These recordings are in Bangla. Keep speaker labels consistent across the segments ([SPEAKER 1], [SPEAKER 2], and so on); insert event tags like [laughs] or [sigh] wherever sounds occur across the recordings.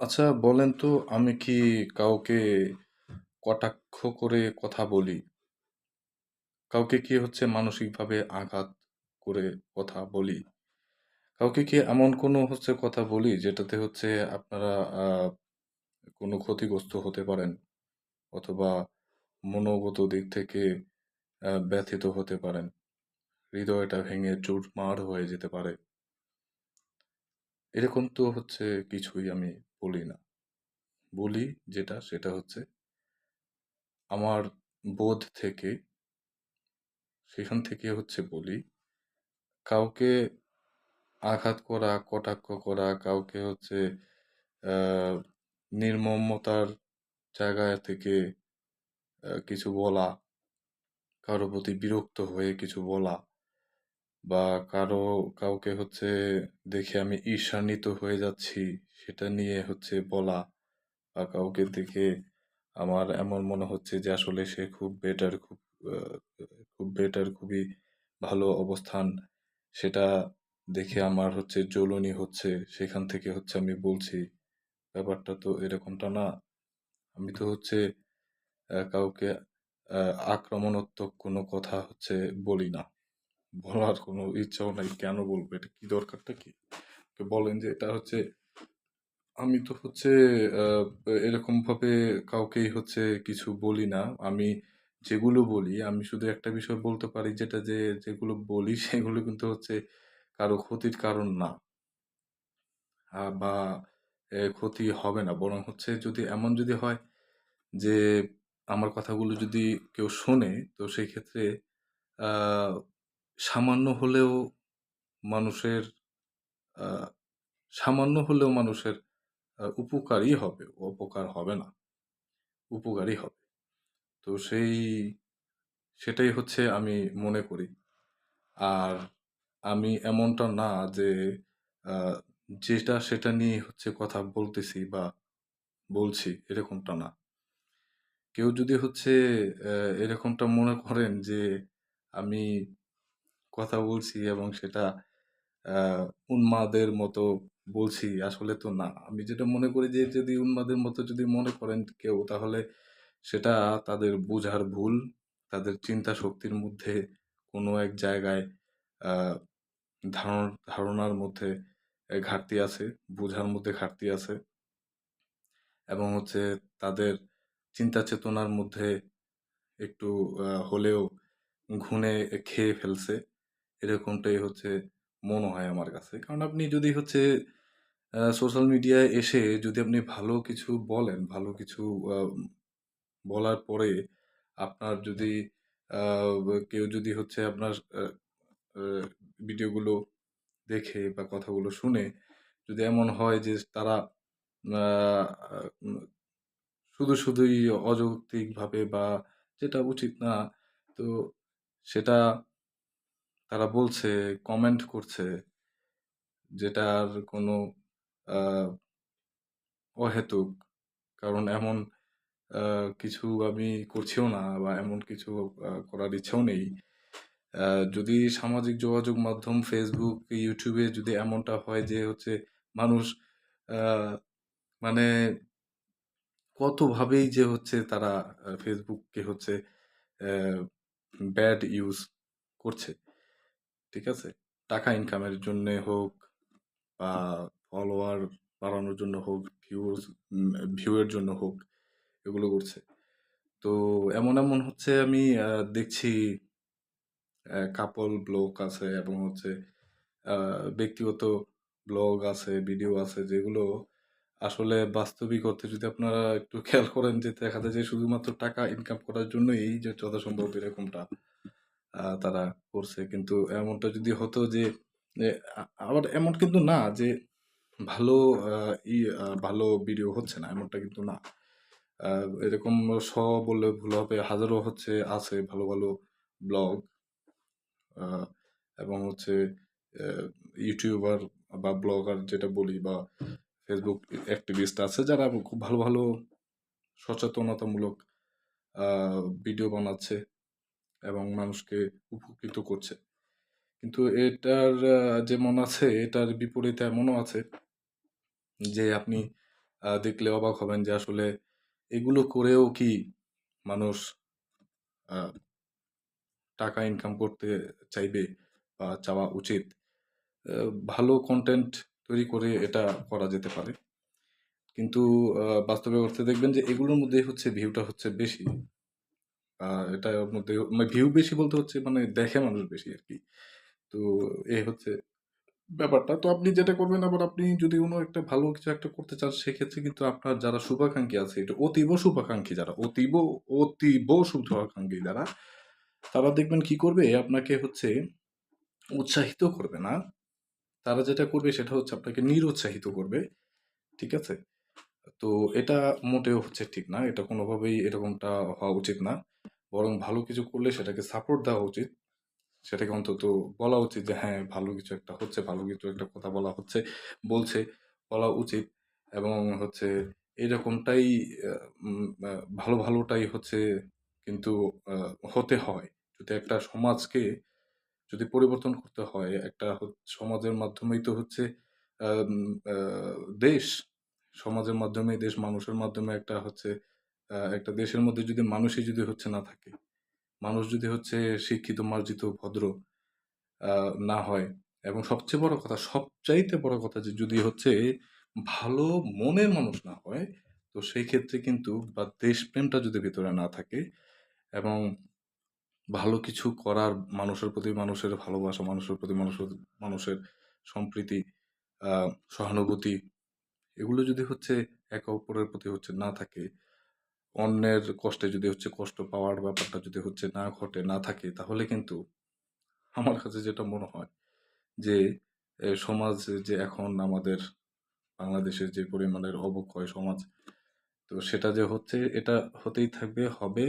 [SPEAKER 1] আচ্ছা বলেন তো, আমি কি কাউকে কটাক্ষ করে কথা বলি? কাউকে কি হচ্ছে মানসিকভাবে আঘাত করে কথা বলি? কাউকে কি এমন কোনো হচ্ছে কথা বলি যেটাতে হচ্ছে আপনারা কোনো ক্ষতিগ্রস্ত হতে পারেন? অথবা মনোগত দিক থেকে ব্যথিত হতে পারেন। হৃদয়টা ভেঙে চুরমার হয়ে যেতে পারে। এরকম তো হচ্ছে কিছুই আমি বলি না। বলি যেটা সেটা হচ্ছে আমার বোধ থেকে সেখান থেকে হচ্ছে বলি, কাউকে আঘাত করা, কটাক্ষ করা, কাউকে হচ্ছে নির্মমতার জায়গা থেকে কিছু বলা, কারও প্রতি বিরক্ত হয়ে কিছু বলা বা কারও কাউকে হচ্ছে দেখে আমি ঈর্ষান্বিত হয়ে যাচ্ছি, সেটা নিয়ে হচ্ছে বলা বা কাউকে দেখে আমার এমন মনে হচ্ছে যে আসলে সে খুব বেটার, খুব খুব বেটার, খুবই ভালো অবস্থান। সেটা দেখে আমার হচ্ছে জ্বলুনি হচ্ছে, সেখান থেকে হচ্ছে আমি বলছি। ব্যাপারটা তো এরকমটা না। আমি তো হচ্ছে কাউকে আক্রমণাত্মক কোনো কথা হচ্ছে বলি না। বলার কোনো ইচ্ছাও নাই। কেন বলব? এটা কি দরকারটা কি? বলেন যে এটা হচ্ছে আমি তো হচ্ছে আ এরকমভাবে কাউকেই হচ্ছে কিছু বলি না। আমি যেগুলো বলি, আমি শুধু একটা বিষয় বলতে পারি যেটা যে যেগুলো বলি [laughs] সেগুলো কিন্তু হচ্ছে কারও ক্ষতির কারণ না। বা ক্ষতি হবে না। বরং হচ্ছে যদি এমন যদি হয় যে আমার কথাগুলো যদি কেউ শোনে তো সেই ক্ষেত্রে সামান্য হলেও মানুষের সামান্য হলেও মানুষের উপকারই হবে, অপকার হবে না। উপকারই হবে। তো সেই সেটাই হচ্ছে আমি মনে করি। আর আমি এমনটা না যে যেটা সেটা নিয়ে হচ্ছে কথা বলতেছি বা বলছি এরকমটা না। কেউ যদি হচ্ছে এরকমটা মনে করেন যে আমি কথা বলছি এবং সেটা উন্মাদের মতো বলছি, আসলে তো না। আমি যেটা মনে করি যে যদি উন্মাদের মতো যদি মনে করেন কেউ তাহলে সেটা তাদের বুঝার ভুল। তাদের চিন্তা শক্তির মধ্যে কোনো এক জায়গায় ধারণ ধারণার মধ্যে ঘাটতি আছে, বুঝার মধ্যে ঘাটতি আছে। এবং হচ্ছে তাদের চিন্তা চেতনার মধ্যে একটু হলেও ঘুণে খেয়ে ফেলছে। এরকমটাই হচ্ছে মনে হয় আমার কাছে। কারণ আপনি যদি হচ্ছে সোশ্যাল মিডিয়ায় এসে যদি আপনি ভালো কিছু বলেন, ভালো কিছু বলার পরে আপনার যদি কেউ যদি হচ্ছে আপনার ভিডিওগুলো দেখে বা কথাগুলো শুনে যদি এমন হয় যে তারা শুধু, শুধুই অযৌক্তিকভাবে বা যেটা উচিত না, তো সেটা তারা বলছে, কমেন্ট করছে, যেটার কোনো অহেতুক। কারণ এমন কিছু আমি করছিও না বা এমন কিছু করার ইচ্ছাও নেই। যদি সামাজিক যোগাযোগ মাধ্যম ফেসবুক ইউটিউবে যদি এমনটা হয় যে হচ্ছে মানুষ মানে কতভাবেই যে হচ্ছে তারা ফেসবুককে হচ্ছে ব্যাড ইউজ করছে। ঠিক আছে? টাকা ইনকামের জন্যে হোক বা ফলোয়ার বাড়ানোর জন্য হোক, ভিউজ ভিউয়ের জন্য হোক, এগুলো করছে। তো এমন, এমন হচ্ছে আমি দেখছি কাপল ব্লগ আছে এবং হচ্ছে ব্যক্তিগত ব্লগ আছে, ভিডিও আছে যেগুলো আসলে বাস্তবিক অর্থে যদি আপনারা একটু [laughs] খেয়াল করেন যে দেখা যায় যে শুধুমাত্র টাকা ইনকাম করার জন্যই যে যথাসম্ভব এরকমটা তারা করছে। কিন্তু এমনটা যদি হতো যে আবার এমন কিন্তু না যে ভালো ই ভালো ভিডিও হচ্ছে না, এমনটা কিন্তু না। এরকম স বললে ভুল হবে, হাজারো হচ্ছে আছে ভালো, ভালো ব্লগ এবং হচ্ছে ইউটিউবার বা ব্লগার যেটা বলি বা ফেসবুক অ্যাক্টিভিস্ট আছে যারা খুব ভালো, ভালো সচেতনতামূলক ভিডিও বানাচ্ছে এবং মানুষকে উপকৃত করছে। কিন্তু এটার যেমন আছে এটার বিপরীতে এমনও আছে যে আপনি দেখলে অবাক হবেন যে আসলে এগুলো করেও কি মানুষ টাকা ইনকাম করতে চাইবে বা চাওয়া উচিত? ভালো কন্টেন্ট তৈরি করে এটা করা যেতে পারে। কিন্তু বাস্তবে অর্থে দেখবেন যে এগুলোর মধ্যেই হচ্ছে ভিউটা হচ্ছে বেশি। এটার মধ্যে মানে ভিউ বেশি বলতে হচ্ছে মানে দেখে মানুষ বেশি আর কি তো এই হচ্ছে ব্যাপারটা। তো আপনি যেটা করবেন, আবার আপনি যদি কোনো একটা ভালো কিছু একটা করতে চান, সেক্ষেত্রে কিন্তু আপনার যারা শুভাকাঙ্ক্ষী আছে, এটা অতীব শুভাকাঙ্ক্ষী যারা, অতীব অতীব শুভাকাঙ্ক্ষী যারা, তারা দেখবেন কি করবে আপনাকে হচ্ছে উৎসাহিত করবে না। তারা যেটা করবে, সেটা হচ্ছে আপনাকে নিরুৎসাহিত করবে। ঠিক আছে? তো এটা মোটেও হচ্ছে ঠিক না। এটা কোনোভাবেই এরকমটা হওয়া উচিত না। বরং ভালো কিছু করলে সেটাকে সাপোর্ট দেওয়া উচিত। সেটাকে অন্তত বলা উচিত যে হ্যাঁ, ভালো কিছু একটা হচ্ছে, ভালো কিছু একটা কথা বলা হচ্ছে, বলছে, বলা উচিত এবং হচ্ছে এরকমটাই ভালো, ভালোটাই হচ্ছে কিন্তু হতে হয়। যদি একটা সমাজকে যদি পরিবর্তন করতে হয়, একটা সমাজের মাধ্যমেই তো হচ্ছে দেশ। সমাজের মাধ্যমেই দেশ, মানুষের মাধ্যমে একটা হচ্ছে একটা দেশের মধ্যে যদি মানুষই যদি হচ্ছে না থাকে, মানুষ যদি হচ্ছে শিক্ষিত, মার্জিত, ভদ্র না হয়। এবং সবচেয়ে বড় কথা, সবচাইতে বড় কথা যে যদি হচ্ছে ভালো মনের মানুষ না হয়, তো সেই ক্ষেত্রে কিন্তু বা দেশপ্রেমটা যদি ভিতরে না থাকে এবং ভালো কিছু করার মানুষের প্রতি মানুষের ভালোবাসা, মানুষের প্রতি মানুষের মানুষের সম্প্রীতি, সহানুভূতি এগুলো যদি হচ্ছে একে অপরের প্রতি হচ্ছে না থাকে, অন্যের কষ্টে যদি হচ্ছে কষ্ট পাওয়ার ব্যাপারটা যদি হচ্ছে না ঘটে, না থাকে তাহলে কিন্তু আমার কাছে যেটা মনে হয় যে সমাজ যে এখন আমাদের বাংলাদেশের যে পরিমাণের অবক্ষয় সমাজ, তো সেটা যে হচ্ছে এটা হতেই থাকবে, হবে।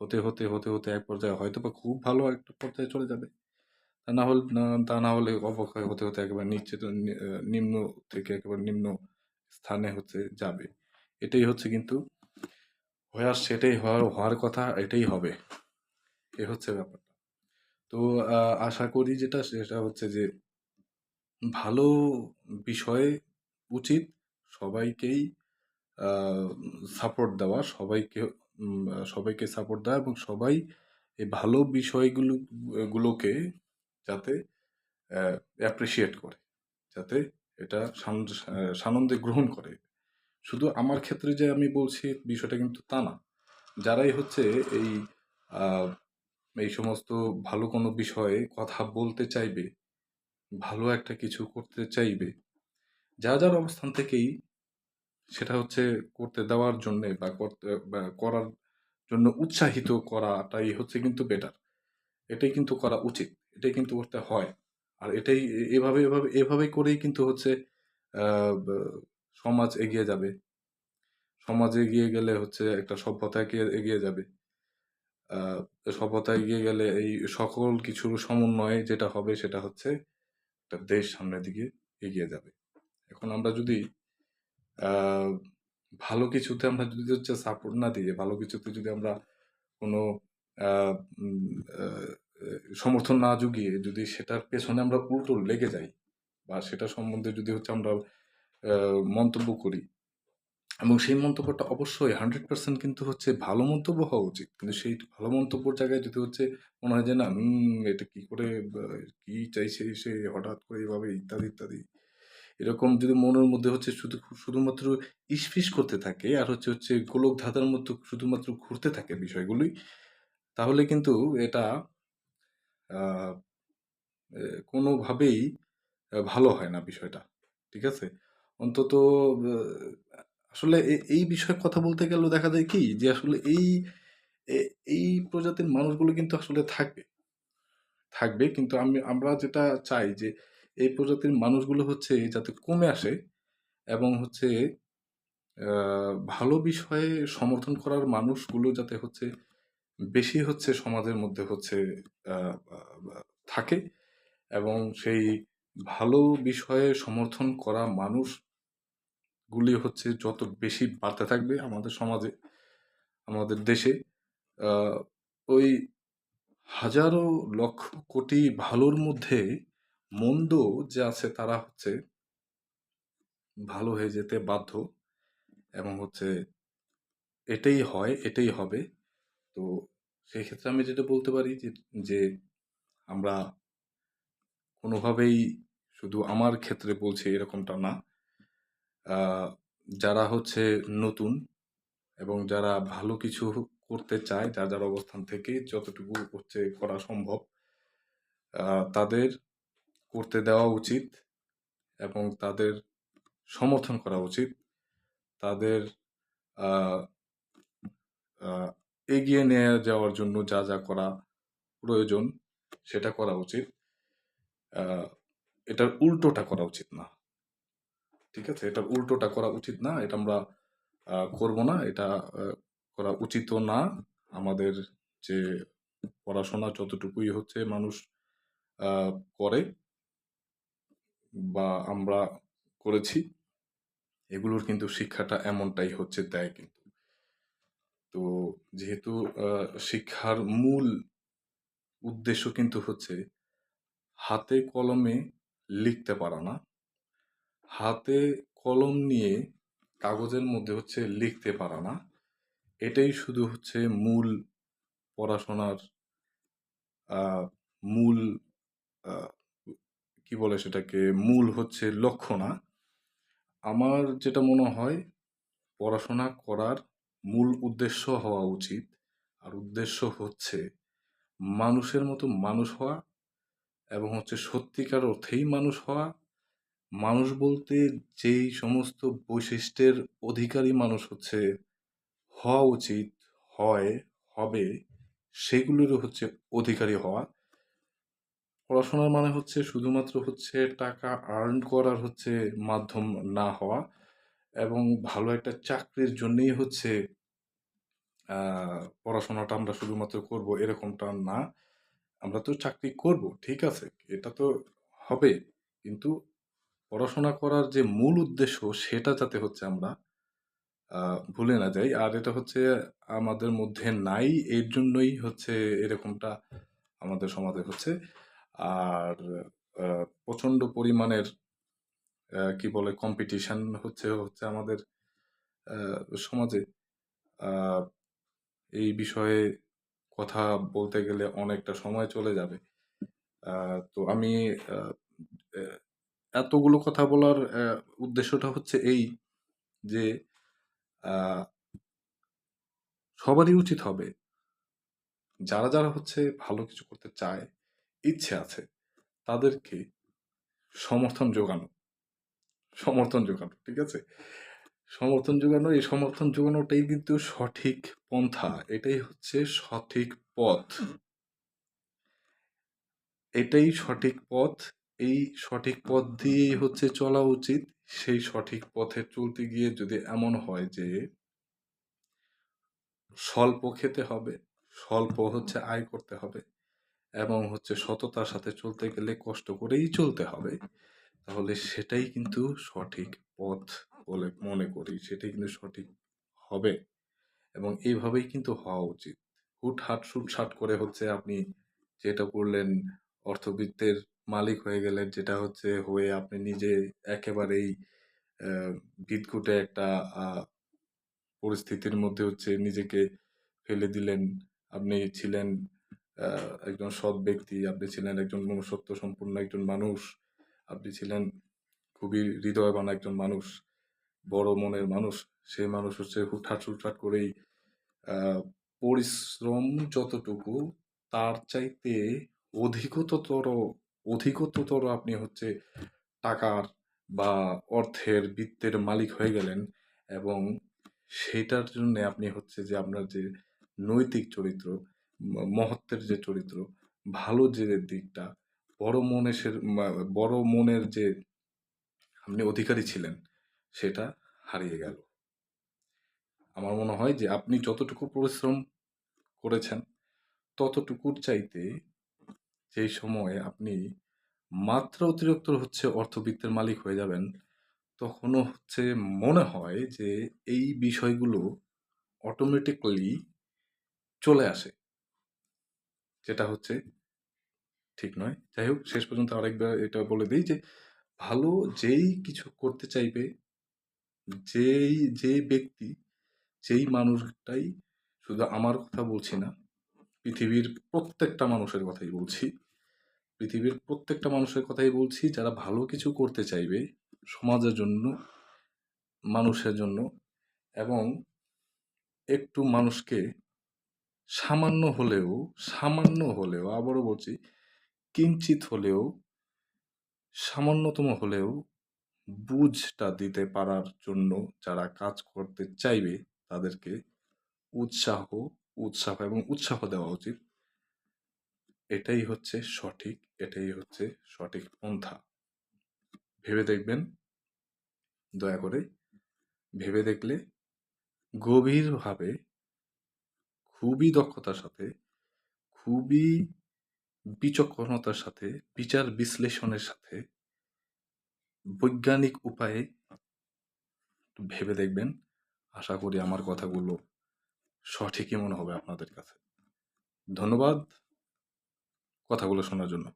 [SPEAKER 1] হতে, হতে, হতে, হতে এক পর্যায়ে হয়তো বা খুব ভালো একটা পর্যায়ে চলে যাবে। তা না হলে তা না হলে অবক্ষয় হতে, হতে একেবারে নিচে নিম্ন থেকে একেবারে নিম্ন স্থানে হচ্ছে যাবে। এটাই হচ্ছে কিন্তু হয়ে আসছে, এটাই হওয়ার হওয়ার কথা, এটাই হবে। এ হচ্ছে ব্যাপারটা। তো আশা করি যেটা সেটা হচ্ছে যে ভালো বিষয়ে উচিত সবাইকেই সাপোর্ট দেওয়া, সবাইকে সবাইকে সাপোর্ট দেওয়া এবং সবাই এই ভালো বিষয়গুলো গুলোকে যাতে অ্যাপ্রিসিয়েট করে। যাতে এটা সানন্দে গ্রহণ করে। শুধু আমার ক্ষেত্রে যে আমি বলছি বিষয়টা কিন্তু তা না। যারাই হচ্ছে এই এই সমস্ত ভালো কোনো বিষয়ে কথা বলতে চাইবে, ভালো একটা কিছু করতে চাইবে, যা যার অবস্থান থেকেই সেটা হচ্ছে করতে দেওয়ার জন্যে বা করতে বা করার জন্য উৎসাহিত করাটাই হচ্ছে কিন্তু বেটার। এটাই কিন্তু করা উচিত। এটাই কিন্তু করতে হয়। আর এটাই এভাবে, এভাবে, এভাবে করেই কিন্তু হচ্ছে সমাজ এগিয়ে যাবে। সমাজ এগিয়ে গেলে হচ্ছে একটা সভ্যতা এগিয়ে যাবে। সভ্যতা এগিয়ে গেলে এই সকল কিছুর সমন্বয়ে যেটা হবে সেটা হচ্ছে একটা দেশ সামনের দিকে এগিয়ে যাবে। এখন আমরা যদি ভালো কিছুতে আমরা যদি হচ্ছে সাপোর্ট না দিয়ে, ভালো কিছুতে যদি আমরা কোনো সমর্থন না জুগিয়ে যদি সেটার পেছনে আমরা উল্টো লেগে যাই বা সেটা সম্বন্ধে যদি হচ্ছে আমরা মন্তব্য করি এবং সেই মন্তব্যটা অবশ্যই 100% কিন্তু হচ্ছে ভালো মন্তব্য হওয়া উচিত। কিন্তু সেই ভালো মন্তব্যর জায়গায় যদি হচ্ছে মনে হয় যে না এটা কি করে কি চাইছে সে হঠাৎ করে এভাবে ইত্যাদি, ইত্যাদি। এরকম যদি মনের মধ্যে হচ্ছে শুধু শুধুমাত্র ইসফিস করতে থাকে আর হচ্ছে, হচ্ছে গোলক ধাঁধার মতো শুধুমাত্র ঘুরতে থাকে বিষয়গুলোই, তাহলে কিন্তু এটা কোনোভাবেই ভালো হয় না বিষয়টা। ঠিক আছে? অন্তত আসলে এ, এই বিষয়ে কথা বলতে গেলেও দেখা যায় কি যে আসলে এই এই প্রজাতির মানুষগুলো কিন্তু আসলে থাকবে। থাকবে কিন্তু আমি, আমরা যেটা চাই যে এই প্রজাতির মানুষগুলো হচ্ছে যাতে কমে আসে এবং হচ্ছে ভালো বিষয়ে সমর্থন করার মানুষগুলো যাতে হচ্ছে বেশি হচ্ছে সমাজের মধ্যে হচ্ছে থাকে এবং সেই ভালো বিষয়ে সমর্থন করা মানুষগুলি হচ্ছে যত বেশি বাড়তে থাকবে আমাদের সমাজে, আমাদের দেশে, ওই হাজারো লক্ষ কোটি ভালোর মধ্যে মন্দ যে আছে তারা হচ্ছে ভালো হয়ে যেতে বাধ্য এবং হচ্ছে এটাই হয়, এটাই হবে। তো সেক্ষেত্রে আমি যেটা বলতে পারি যে যে আমরা কোনোভাবেই শুধু আমার ক্ষেত্রে বলছি এরকমটা না। যারা হচ্ছে নতুন এবং যারা ভালো কিছু করতে চায়, যার, যার অবস্থান থেকে যতটুকু হচ্ছে করা সম্ভব তাদের করতে দেওয়া উচিত এবং তাদের সমর্থন করা উচিত। তাদের এগিয়ে নিয়ে যাওয়ার জন্য যা, যা করা প্রয়োজন সেটা করা উচিত। এটার উল্টোটা করা উচিত না। ঠিক আছে? এটার উল্টোটা করা উচিত না। এটা আমরা করব না। এটা করা উচিতও না। আমাদের যে পড়াশোনা যতটুকুই হচ্ছে মানুষ করে বা আমরা করেছি, এগুলোর কিন্তু শিক্ষাটা এমনটাই হচ্ছে দেয় কিন্তু। তো যেহেতু শিক্ষার মূল উদ্দেশ্য কিন্তু হচ্ছে হাতে কলমে লিখতে পারা না। হাতে কলম নিয়ে কাগজের মধ্যে হচ্ছে লিখতে পারা না। এটাই শুধু হচ্ছে মূল পড়াশোনার মূল কি বলে সেটাকে? মূল হচ্ছে লক্ষ্য না। আমার যেটা মনে হয়, পড়াশোনা করার মূল উদ্দেশ্য হওয়া উচিত। আর উদ্দেশ্য হচ্ছে মানুষের মতো মানুষ হওয়া এবং হচ্ছে সত্যিকার অর্থেই মানুষ হওয়া। মানুষ বলতে যেই সমস্ত বৈশিষ্ট্যের অধিকারী মানুষ হচ্ছে হওয়া উচিত, হয়, হবে সেগুলোরও হচ্ছে অধিকারী হওয়া। পড়াশোনার মানে হচ্ছে শুধুমাত্র হচ্ছে টাকা আর্ন করার হচ্ছে মাধ্যম না হওয়া এবং ভালো একটা চাকরির জন্যেই হচ্ছে পড়াশোনাটা আমরা শুধুমাত্র করব এরকমটা না। আমরা তো চাকরি করব, ঠিক আছে। এটা তো হবে। কিন্তু পড়াশোনা করার যে মূল উদ্দেশ্য সেটা যাতে হচ্ছে আমরা ভুলে না যাই। আর এটা হচ্ছে আমাদের মধ্যে নাই, এর জন্যই হচ্ছে এরকমটা আমাদের সমাজে হচ্ছে। আর প্রচণ্ড পরিমাণের কি বলে কম্পিটিশন হচ্ছে হচ্ছে আমাদের সমাজে। এই বিষয়ে কথা বলতে গেলে অনেকটা সময় চলে যাবে। তো আমি এতগুলো কথা বলার উদ্দেশ্যটা হচ্ছে এই যে সবারই উচিত হবে যারা, যারা হচ্ছে ভালো কিছু করতে চায়, ইচ্ছে আছে তাদেরকে সমর্থন যোগানো। সমর্থন যোগানো, ঠিক আছে? সমর্থন যোগানো, এই সমর্থন যোগানোটাই কিন্তু সঠিক পন্থা। এটাই হচ্ছে সঠিক পথ। এটাই সঠিক পথ। এই সঠিক পথ দিয়েই হচ্ছে চলা উচিত। সেই সঠিক পথে চলতে গিয়ে যদি এমন হয় যে স্বল্প খেতে হবে, স্বল্প হচ্ছে আয় করতে হবে এবং হচ্ছে সততার সাথে চলতে গেলে কষ্ট করেই চলতে হবে। তাহলে সেটাই কিন্তু সঠিক পথ বলে মনে করি। সেটাই কিন্তু সঠিক হবে এবং এইভাবেই কিন্তু হওয়া উচিত। হুট হুটহাট শুটসাট করে হচ্ছে আপনি যেটা করলেন অর্থবিত্তের মালিক হয়ে গেলেন, যেটা হচ্ছে হয়ে আপনি নিজে একেবারেই বিদঘুটে একটা পরিস্থিতির মধ্যে হচ্ছে নিজেকে ফেলে দিলেন। আপনি ছিলেন একজন সৎ ব্যক্তি, আপনি ছিলেন একজন মনুষ্যত্ব সম্পন্ন একজন মানুষ। আপনি ছিলেন খুবই হৃদয়বান একজন মানুষ, বড় মনের মানুষ। সেই মানুষ হচ্ছে হুটহাট শুটহাট করেই পরিশ্রম যতটুকু তার চাইতে অধিকতর অধিকতর আপনি হচ্ছে টাকার বা অর্থের বৃত্তের মালিক হয়ে গেলেন এবং সেটার জন্যে আপনি হচ্ছে যে আপনার যে নৈতিক চরিত্র, মহত্বের যে চরিত্র, ভালো যে দিকটা, বড় মনেশের বড় মনের যে আপনি অধিকারী ছিলেন, সেটা হারিয়ে গেল। আমার মনে হয় যে আপনি যতটুকু পরিশ্রম করেছেন, ততটুকুর চাইতে যেই সময়ে আপনি মাত্রা অতিরিক্ত হচ্ছে অর্থবিত্তের মালিক হয়ে যাবেন, তখনও হচ্ছে মনে হয় যে এই বিষয়গুলো অটোমেটিক্যালি চলে আসে। যেটা হচ্ছে ঠিক নয়। যাই হোক শেষ পর্যন্ত আরেকবার এটা বলে দিই যে, ভালো যেই কিছু করতে চাইবে, যেই যে ব্যক্তি যেই মানুষটাই শুধু আমার কথা বলছি না পৃথিবীর প্রত্যেকটা মানুষের কথাই বলছি। পৃথিবীর প্রত্যেকটা মানুষের কথাই বলছি, যারা ভালো কিছু করতে চাইবে সমাজের জন্য, মানুষের জন্য, এবং একটু মানুষকে সামান্য হলেও সামান্য হলেও, আবারও বলছি, কিঞ্চিত হলেও, সামান্যতম হলেও বুঝটা দিতে পারার জন্য যারা কাজ করতে চাইবে, তাদেরকে উৎসাহ উৎসাহ এবং উৎসাহ দেওয়া উচিত। এটাই হচ্ছে সঠিক, এটাই হচ্ছে সঠিক পন্থা। ভেবে দেখবেন, দয়া করে, ভেবে দেখলে গভীরভাবে, খুবই দক্ষতার সাথে, খুবই বিচক্ষণতার সাথে, বিচার বিশ্লেষণের সাথে বৈজ্ঞানিক উপায়ে ভেবে দেখবেন। আশা করি আমার কথাগুলো সঠিকই মনে হবে আপনাদের কাছে। ধন্যবাদ কথাগুলো শোনার জন্য।